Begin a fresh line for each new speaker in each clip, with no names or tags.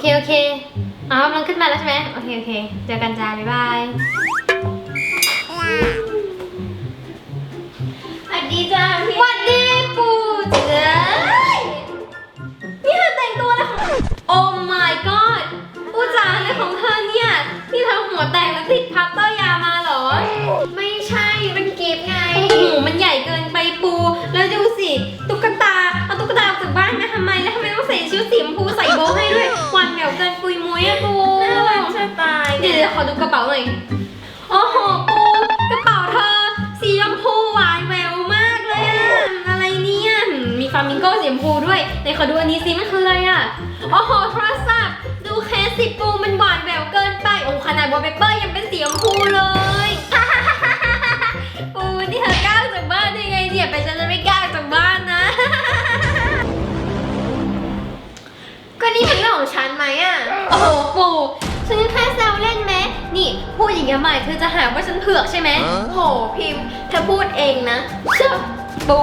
เคโอเคอ๋อกำลังขึ้นมาแล้วใช่ไหมโอเคโอเคเจอกันจ้าบ๊ายบาย
สวัสดีจ้าพี่
ยมุ้ยอะปู
น่ารักจะตาย
เดี๋ยวเดี๋ยวขอดูกระเป๋าหน่อยโอ้โหปูกระเป๋าเธอสีชมพูหวานแหววมากเลยอะอะไรเนี่ยหืมมีฟลามิงโก้สีชมพูด้วยไหนขอดูอันนี้สิมันคืออะไรอะโอ้โหโทรศัพท์ดูเคสสิปูมันหวานแหววเกินไปโอ้ขนาดวอลเปเปอร์ยังเป็นสีชมพู ใหม่เธอจะหาว่าฉันเผือกใช่ไหม
โหพิมพ์เธอพูดเองนะ
เชื่อปู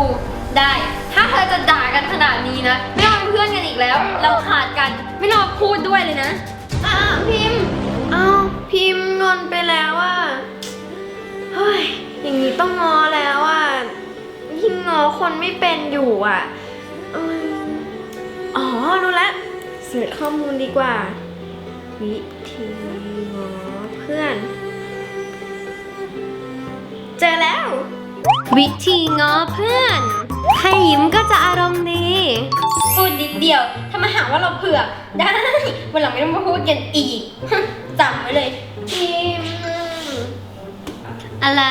ได้ ถ้าเธอจะด่ากันขนาดนี้นะ ไม่เอาเป็นเพื่อนกันอีกแล้ว เราขาดกัน ไม่ต้องมาพูดด้วยเลยนะ
อ้าวพิมพ์อ้าวพิมพ์งอนไปแล้วอะเฮ้ยอย่างนี้ต้องงอแล้วอะยิ่งงอคนไม่เป็นอยู่อะเอิ่มอ๋อรู้แล้วเสิร์ชข้อมูลดีกว่า วิธีงอเพื่อน เจอแล้ว
วิธีง้อเพื่อนใครยิ้มก็จะอารมณ์ดีพูดนิดเดียวถ้ามาหาว่าเราเผือกได้วันหลังไม่ต้องมาพูดกันอีกจำไว้เลย
พิมพ์
อะไร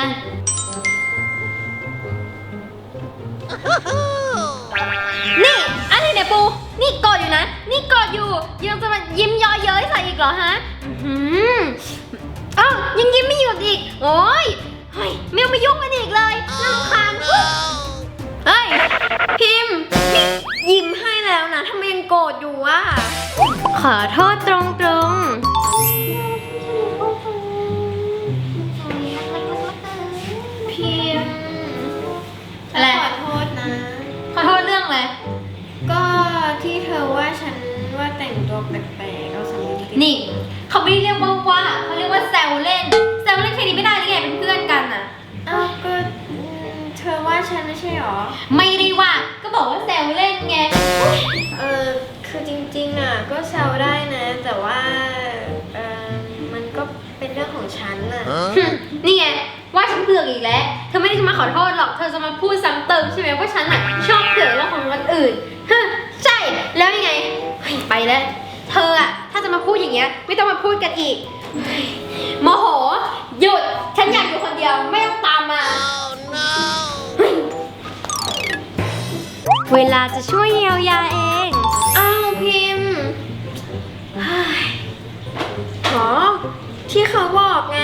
นี่อะไรเนี่ยปู นี่กอดอยู่นะ นี่กอดอยู่ ยังจะมายิ้มเย่อเย้ยใส่อีกเหรอฮะอื้อหืออ้าวยังยิ้มไม่หยุดอีก โอ้ยเฮ้ย ไม่ต้องมายุ่งกันอีกเลยรำคาญเฮ้ย
พิมพ์นี่ยิ้มให้แล้วนะทำไมยังโกรธอยู่อะ
ขอโทษตรงๆ
พิมพ์
อะไร
ขอโทษนะ
ขอโทษเรื่องอะไร
ก็ที่เธอว่าฉันว่าแต่งตัวแปลกๆเอาสำลีติด
นี่ เขาไม่ได้เรียกว่าว่าเขาเรียกว่าแซวเล่น แซวเล่นแค่นี้ไม่ได้หรือไงเป็นเพื่อนกันน่ะ
อ้าวก็อืมเธอว่า ฉันไม่ใช่หรอ
ไม่ได้ว่าก็บอกว่าแซวเล่นไง
เออคือจริงๆอะก็แซวได้นะ แต่ว่าเออมันก็เป็นเรื่องของฉันน่ะ
นี่ไงว่าฉันเผือกอีกแล้ว เธอไม่ได้จะมาขอโทษหรอก เธอจะมาพูดซ้ำเติมใช่ไหมว่าฉันอะชอบเผือกเรื่องของคนอื่นฮะใช่ แล้วยังไงเฮ้ยไปแล้ว เธออะถ้าจะมาพูดอย่างเงี้ยไม่ต้องมาพูดกันอีกเฮ้ยโมโห หยุด ฉันอยากอยู่คนเดียวไม่ต้องตามมา เวลาจะช่วยเยียวยาเอง
อ้าวพิมพ์เฮ้ยหรอที่เขาบอกไง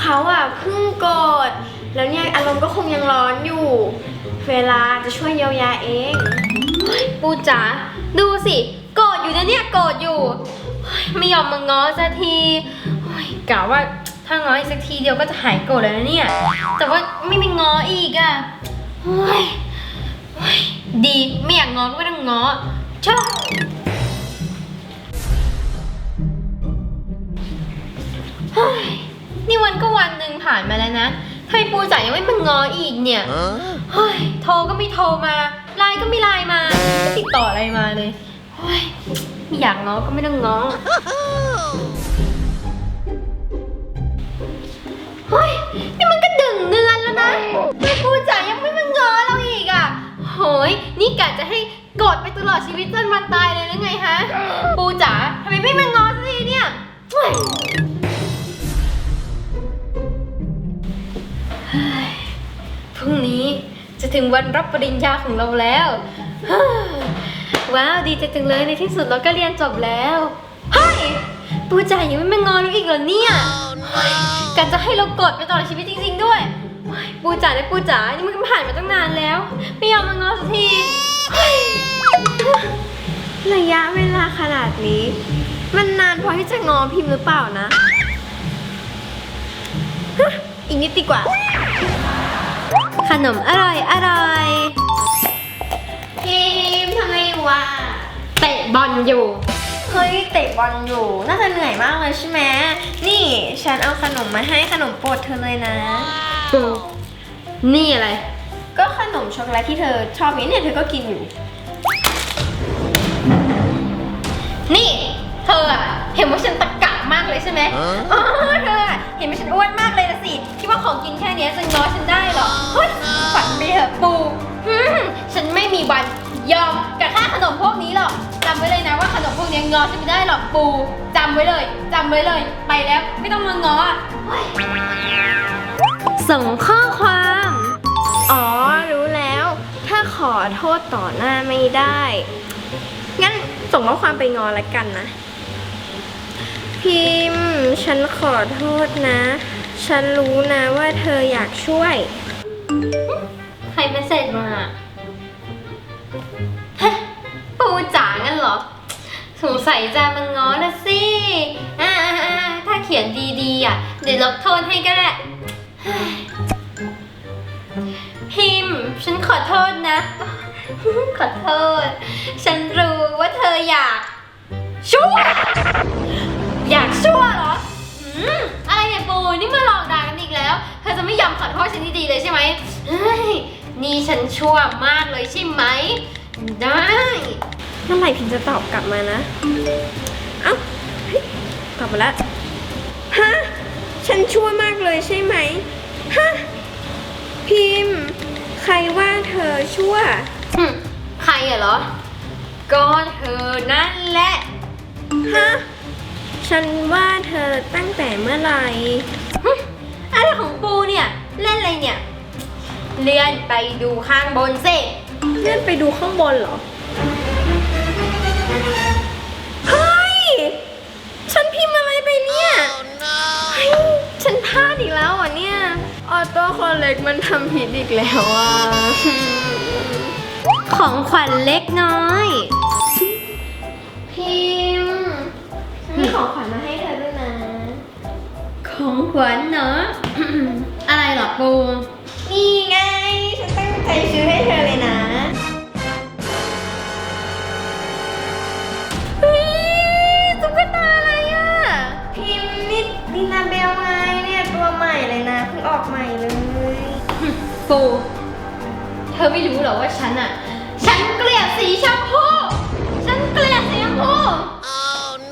เขาอะเพิ่งโกรธแล้วเนี่ยอารมณ์ก็คงยังร้อนอยู่ เวลาจะช่วยเยียวยาเอง
ปูจ๋าดูสิโกรธอยู่นะเนี่ยโกรธอยู่เฮ้ยไม่ยอมมาง้อสักทีเฮ้ยกะว่าถ้าง้ออีกสักทีเดียวก็จะหายโกรธแล้วนะเนี่ย แต่ว่าไม่ไปง้ออีกอะเฮ้ยเฮ้ย ดีไม่อยากง้อก็ไม่ต้องง้อชอบเฮ้ยนี่วันก็วันหนึ่งผ่านมาแล้วนะทำไมปูจ๋ายังไม่มาง้ออีกเนี่ย เฮ้ย โทรก็ไม่โทรมา ไลน์ก็ไม่ไลน์มา ไม่ติดต่ออะไรมาเลย เฮ้ยไม่อยากง้อก็ไม่ต้องง้อ เฮ้ย นี่มันก็ดึงเดือนแล้วนะทำไมปูจ๋ายังไม่มาง้อเราอีกอะโหยนี่กะจะให้กดไปตลอดชีวิตจนวันตายเลยหรือไงฮะ ปูจ๋าทำไมไม่มาง้อสักทีเนี่ยเฮ้ยเฮ้ยพรุ่งนี้จะถึงวันรับปริญญาของเราแล้วฮ่าว้าวดีใจจังเลยในที่สุดเราก็เรียนจบแล้วเฮ้ยปูจ่ายยังไม่มางอนเราอีกเหรอเนี่ยเฮ้ยกันจะให้เรากดไปตลอดชีวิตจริงๆด้วยเฮ้ยปู จ๋าและปูจ๋านี่มันก็ผ่านมาตั้งนานแล้ว ไม่ยอมมางอสักทีเฮ้ย
ระยะเวลาขนาดนี้ มันนานพอที่จะงอพิมพ์หรือเปล่านะฮะอีกนิดดีกว่า
ขนมอร่อยอร่อย
พิมพ์ทำไมอยู่วะ
เตะบอลอยู่
เฮ้ยเตะบอลอยู่ น่าจะเหนื่อยมากเลยใช่ไหมนี่ ฉันเอาขนมมาให้ขนมโปรดเธอเลยนะ
ปู นี่อะไร
ก็ขนมช็อกโกแลตที่เธอชอบนี้เนี่ยเธอก็กินอยู่
นี่ เธออะเห็นว่าฉันตะกะมากเลยใช่ไหมอ๋อเธออะเห็นว่าฉันอ้วนมากเลยนะสิ คิดว่าของกินแค่เนี้ยจะง้อฉันได้เหรอเฮ้ยฝันไปเถอะปูหืมฉันไม่มีวันยอมกับค่าขนมพวกนี้หรอกจำไว้เลยนะว่าขนมพวกนี้ง้อฉันไม่ได้หรอกปูจำไว้เลยจำไว้เลย ไปแล้วไม่ต้องมาง้ออะเฮ้ย ส่งข้อควา
โทษต่อหน้าไม่ได้ งั้นส่งข้อความไปงอละกันนะ พิมพ์ฉันขอโทษนะ ฉันรู้นะว่าเธออยากช่วย
ใครเมสเซจมาฮะปูจ๋างั้นเหรอ สงสัยจะมันง้อละสิ อ่าๆๆถ้าเขียนดีๆอะ เดี๋ยวลบโทษให้ก็ได้ ม ฉันขอโทษนะ ขอโทษ ฉันรู้ว่าเธออยาก ชั่ว อยากชั่วเหรออืมอะไรเนี่ยปูนี่มาหลอกด่ากันอีกแล้ว เธอจะไม่ยอมขอโทษฉันดีๆเลยใช่ไหมเฮ้ยนี่ฉันชั่วมากเลยใช่ไหม ได้
เมื่อไหร่พิมจะตอบกลับมานะ เอ้าเฮ้ยตอบมาแล้ว ฮะ ฉันชั่วมากเลยใช่ไหม ฮะ พิมพ์ ใครว่าเธอชั่ว
หึใครอะเหรอ ก็เธอนั่นแหละ
ฮะ ฉันว่าเธอตั้งแต่เมื่อไหร่
หึอะไรของปูเนี่ย เล่นอะไรเนี่ย เลื่อนไปดูข้างบนสิ
เลื่อนไปดูข้างบนเหรอ เฮ้ย ฉันพิมพ์อะไรไปเนี่ยเฮ้ยฉันพลาดอีกแล้วอะเนี่ย ออโต้คอเล็กมันทำผิดอีกแล้วอะ
ของขวัญเล็กน้อย
พิมพ์ฉันมีของขวัญมาให้เธอด้วยนะ
ของขวัญเนาะ อะไรหรอปู
นี่ไง ฉันตั้งใจซื้อให้เธอเลยนะ
ปูเธอไม่รู้เหรอว่าฉันอะฉันเกลียดสีชมพูฉันเกลียดสีชมพู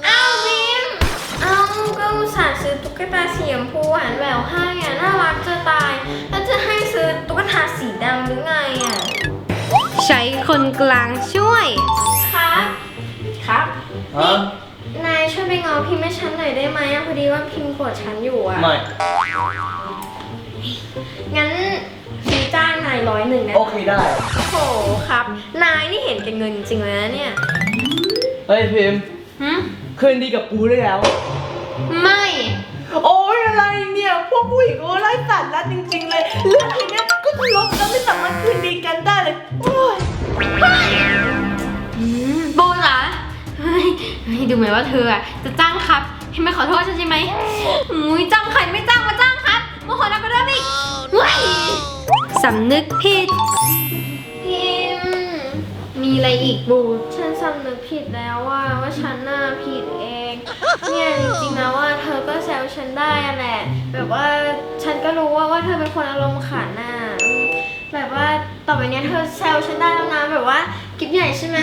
อ้าวพิมพ์เอาก็อุตส่าห์ซื้อตุ๊กตาสีชมพูหวานแหววให้อะน่ารักจะตาย แล้วจะให้ซื้อตุ๊กตาสีดำหรือไงอะ
ใช้คนกลางช่วย
ครับ ครับ
ฮะ
นายช่วยไปงอพิมพ์ให้ฉันหน่อยได้ไหมอะพอดีว่าพิมพ์โกรธฉันอยู่อะ
ไม่
งั้นพิมพ์จ้าง นายร้อยหนึ่งนะ
โอเคได้
โอ้โหครับ นายนี่เห็นแก่เงินจริงๆเลยนะเนี่ย
เฮ้ยพิมพ์
หึ
คืนดีกับปูได้แล้ว
ไม่
โอ้ยอะไรเนี่ยพวกผู้หญิงโอ้ไร้สาระจริง ๆ เลยเรื่องอย่างเนี้ยก็ทะเลาะกันไม่สามารถคืนดีกันได้เลยโอ้ย
อืมโบจ๋าเฮ้ยเฮ้ยดูเหมือนว่าเธออะจะจ้างครับให้มาขอโทษฉันใช่ไหมอุ้ยจ้างใครไม่จ้างมาจ้างครับโมโหนักกว่าเดิมอีกเฮ้ย สำนึกผิด
พิมพ์
มีอะไรอีกบู
ฉันสำนึกผิดแล้วว่าว่าฉันน่ะผิดเอง เนี่ยจริงๆนะว่าเธอก็แซวฉันได้อะแหละ แบบว่าฉันก็รู้ว่าว่าเธอเป็นคนอารมณ์ขันน่ะอืมแบบว่าต่อไปเนี้ยเธอแซวฉันได้แล้วนะแบบว่ากิ๊บใหญ่ใช่ไหม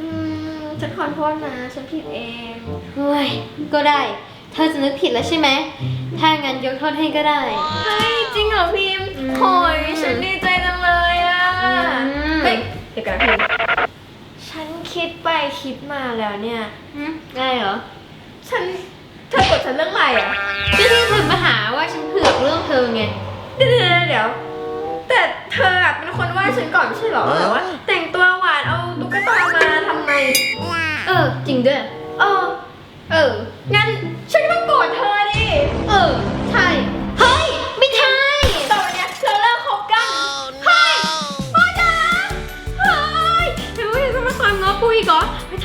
อืมฉันขอโทษนะฉันผิดเอง
เฮ้ย ก็ได้ เธอจะนึกผิดแล้วใช่ไหม ถ้างั้นยกโทษให้ก็ได้
เฮ้ยจริงเหรอพิมพ์
อืม
โอ้ยฉันดีใจจังเลยอะ
อืม
เฮ้ยเดี๋ยวกันนะพิมพ์ฉันคิดไปคิดมาแล้วเนี่ย
หึได้เหรอ
ฉันเธอกดฉันเรื่องอะไรอะ
ก็ที่เธอมาหาว่าฉันเผือกเรื่องเธอไง
เดี๋ยวเดี๋ยวเดี๋ยว แต่เธออะเป็นคนว่าฉันก่อนไม่ใช่เหรอแบบว่า แต่งตัวหวานเอาตุ๊กตามาทำไม
เออ จริงด้วย
เออ
เออ
งั้นฉันก็ต้องโกรธเธอดิ
เออ ใช่